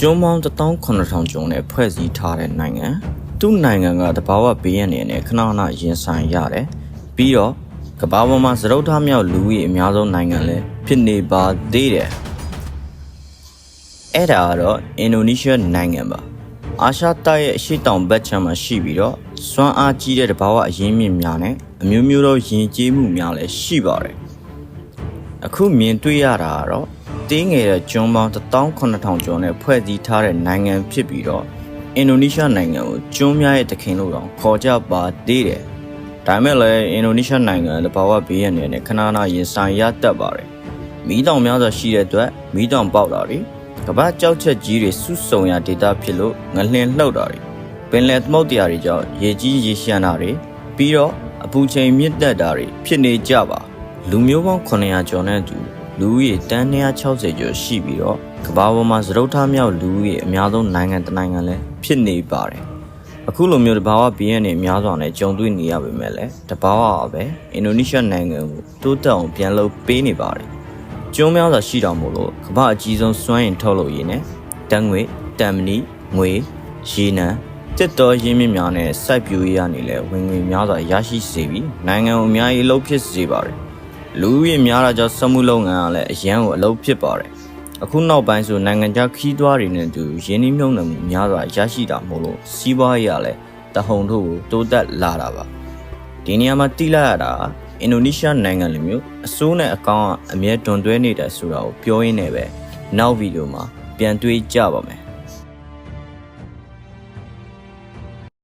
ကျွန်းပေါင်း18000ကျော်နဲ့ဖွဲ့စည်းထားတဲ့နိုင်ငံသူ့နိုင်ငံကတဘာဝဘေးရန်တွေနဲ့ခဏခဏရင်ဆိုင်ရတယ်ပြီးတော့ကမ္ဘာပေါ်မှာစရုပ်ထားမြောက်လူဦးရေအများဆုံးနိုင်ငံလည်းဖြစ်နေပါသေးတယ်အဲ့ဒါကတော့အင်ဒိုနီးရှားနိုင်ငံပါအာရှတိုက်ရဲ့အရှေ့တောင်ဘက်ခြမ်းမှာရှိပြီးတော့စွမ်းအားကြီးတဲ့တဘာဝအရင်းမြစ်များနဲ့အမျိုးမျိုးသောယဉ်ကျေးမှုများလည်းရှိပါတယ်အခုမြင်တွေ့ရတာကတော့ တင်းငယ်တဲ့ကျွန်းပေါင်း18000ကျော်နဲ့ဖွဲ့စည်းထားတဲ့နိုင်ငံဖြစ်ပြီးတော့အင်ဒိုနီးရှားနိုင်ငံကိုကျွန်းများရဲ့တခင်လို့တော့ခေါ်ကြပါသေးတယ်။ဒါမဲ့လည်းအင်ဒိုနီးရှားနိုင်ငံတဘာဝဘေးရန်တွေနဲ့ခဏခဏရင်ဆိုင်ရတတ်ပါတယ်။မီးတောင်များစွာရှိတဲ့အတွက်မီးတောင်ပေါက်တာတွေကမ္ဘာကြောက်ချက်ကြီးတွေစုဆုံရာဒေသဖြစ်လို့ငလျင်လှုပ်တာတွေပင်လယ်သမုဒ္ဒရာတွေကြောင့်ရေကြီးရေရှမ်းတာတွေပြီးတော့အပူချိန်မြင့်တက်တာတွေဖြစ်နေကြပါလူမျိုးပေါင်း900ကျော်နဲ့အတူ လူဦးရေတန်း260ကျော်ရှိပြီးတော့ကမ္ဘာပေါ်မှာသရုပ်ထားမြောက်လူဦးရေအများဆုံးနိုင်ငံတစ်နိုင်ငံလည်းဖြစ်နေပါတယ်။အခုလိုမျိုးတဘာဝဘီယန်တွေအများစွာနဲ့ကြုံတွေ့နေရပေမဲ့လည်းတဘာဝအပဲအင်ဒိုနီးရှားနိုင်ငံကိုတိုးတက်အောင်ပြန်လုပ်ပေးနေပါတယ်။ကျွန်းများစွာရှိတော်မို့လို့ကမ္ဘာအကြီးဆုံးစွမ်းအင်ထုတ်လုပ်ရေးနဲ့တန်ငွေတန်မနီငွေရေနံတစ်တော်ရင်းမြစ်များနဲ့စိုက်ပျိုးရေးကနေလည်းဝင်ငွေများစွာရရှိစေပြီးနိုင်ငံကိုအများကြီးအလုပ်ဖြစ်စေပါတယ်။ လူဦးရေများတာကြောင့်စက်မှုလုပ်ငန်းကလည်းအရန်ကိုအလုပ်ဖြစ်ပါတယ်အခုနောက်ပိုင်းဆိုနိုင်ငံခြားခီးသွွားတွေနဲ့အတူရင်းနှီးမြှုပ်နှံမှုများစွာရရှိတာမို့လို့စီးပွားရေးကလည်းတဟုန်တို့ကိုတိုးတက်လာတာပါဒီနေရာမှာတိလိုက်ရတာအင်ဒိုနီးရှားနိုင်ငံလိုမျိုးအစိုးနဲ့အကောင်ကအမြဲတွန်တွဲနေတယ်ဆိုတာကိုပြောရင်းနဲ့ပဲနောက်ဗီဒီယိုမှာပြန်တွေ့ကြပါမယ်